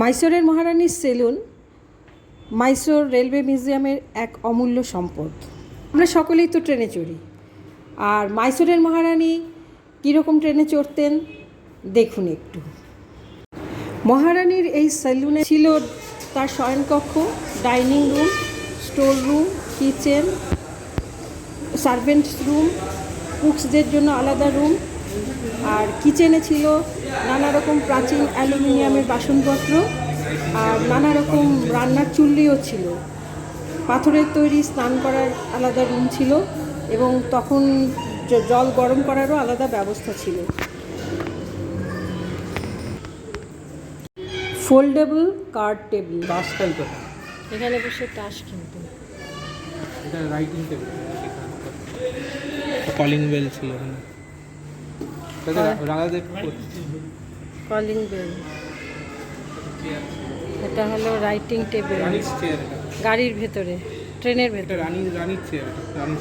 মাইসোরের মহারানীর salon, Mysore railway মিউজিয়ামের এক অমূল্য সম্পদ। আমরা সকলেই তো ট্রেনে চড়ি। আর মাইসোরের মহারানী কীরকম ট্রেনে চড়তেন, দেখুন একটু। মহারানীর এই সেলুনে ছিল তার শয়নকক্ষ, dining room, store room, kitchen, servants room, কুকসদের জন্য আলাদা রুম। আর কিচেনে ছিল নানা রকম প্রাচীন অ্যালুমিনিয়ামের বাসনপত্র আর নানা রকম রান্নার চুল্লিও ছিল। পাথরের তৈরি স্নান করার আলাদা রুম ছিল এবং তখন জল গরম করারও আলাদা ব্যবস্থা ছিল। Foldable card table. তাস খেলতো এখানে বসে তাস কিনতো। এটা রাইটিং টেবিল কলিং বেল ছিল ওখানে। তাতে কলিং বেল। এটা হলো রাইটিং টেবিল। গাড়ির ভেতরে ট্রেনের ভেতরে।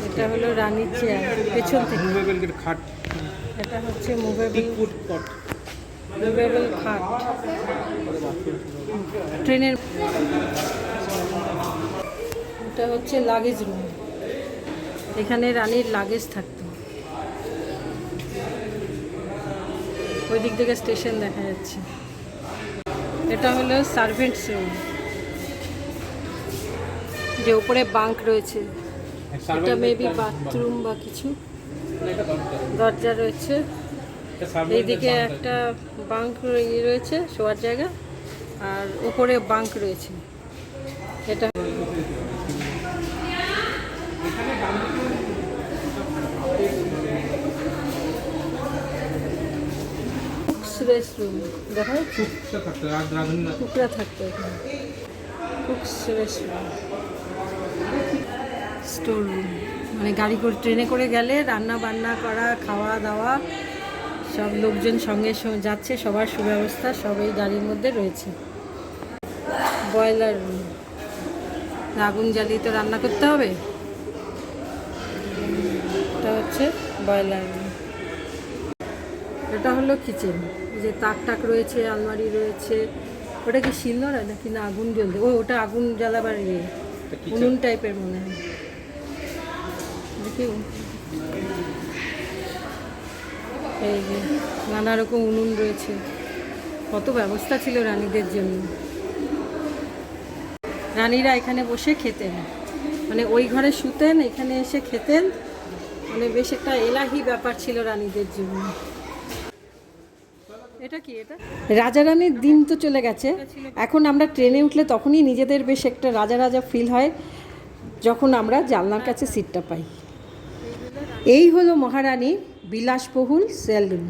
এটা হলো রানীর চেয়ার পেছন থেকে। খাট। এটা হচ্ছে মুভেবল মুভেবল খাট। ট্রেনের এটা হচ্ছে লাগেজ রুম এখানে রানীর লাগেজ থাকতো। ওই দিক থেকে স্টেশন দেখা যাচ্ছে। এটা হলো সার্ভেন্টস রুম যে উপরে বাঙ্ক রয়েছে। এটা মেবি বাথরুম বা কিছু। দরজা রয়েছে। এইদিকে একটা বাঙ্ক ইয়ে রয়েছে শোয়ার জায়গা। আর উপরে বাঙ্ক রয়েছে। এটা রেস্টরুম দেখা। যাচ্ছে টুকরা থাকতো রেস্টুরেন্ট স্টোর রুম। মানে গাড়ি করে ট্রেনে করে গেলে রান্না বান্না করা খাওয়া দাওয়া সব লোকজন সঙ্গে সঙ্গে যাচ্ছে সবার সুব্যবস্থা সব এই গাড়ির মধ্যে রয়েছে। Boiler room. আগুন জ্বালিয়ে তো রান্না করতে হবে। এটা হচ্ছে বয়লার রুম। এটা হলো কিচেন। যে তাক টাক রয়েছে আলমারি রয়েছে ওটা কি শিলনোড়া নাকি? না আগুন জ্বলতে ও ওটা আগুন জ্বালাবার ইয়ে। উনুন টাইপের মনে হয়। দেখি এই যে নানা রকম উনুন রয়েছে। কত ব্যবস্থা ছিল রানীদের জন্য। রানীরা এখানে বসে খেতেন। মানে ওই ঘরে শুতেন এখানে এসে খেতেন। মানে বেশ একটা এলাহি ব্যাপার ছিল রানীদের জন্য। এটা কি এটা? রাজা রানীর দিন তো চলে গেছে। এখন আমরা ট্রেনে উঠলে তখনই নিজেদের বেশ একটা রাজা রাজা ফিল হয় যখন আমরা জানলার কাছে সিটটা পাই। এই হলো মহারানী বিলাসবহুল সেলুন।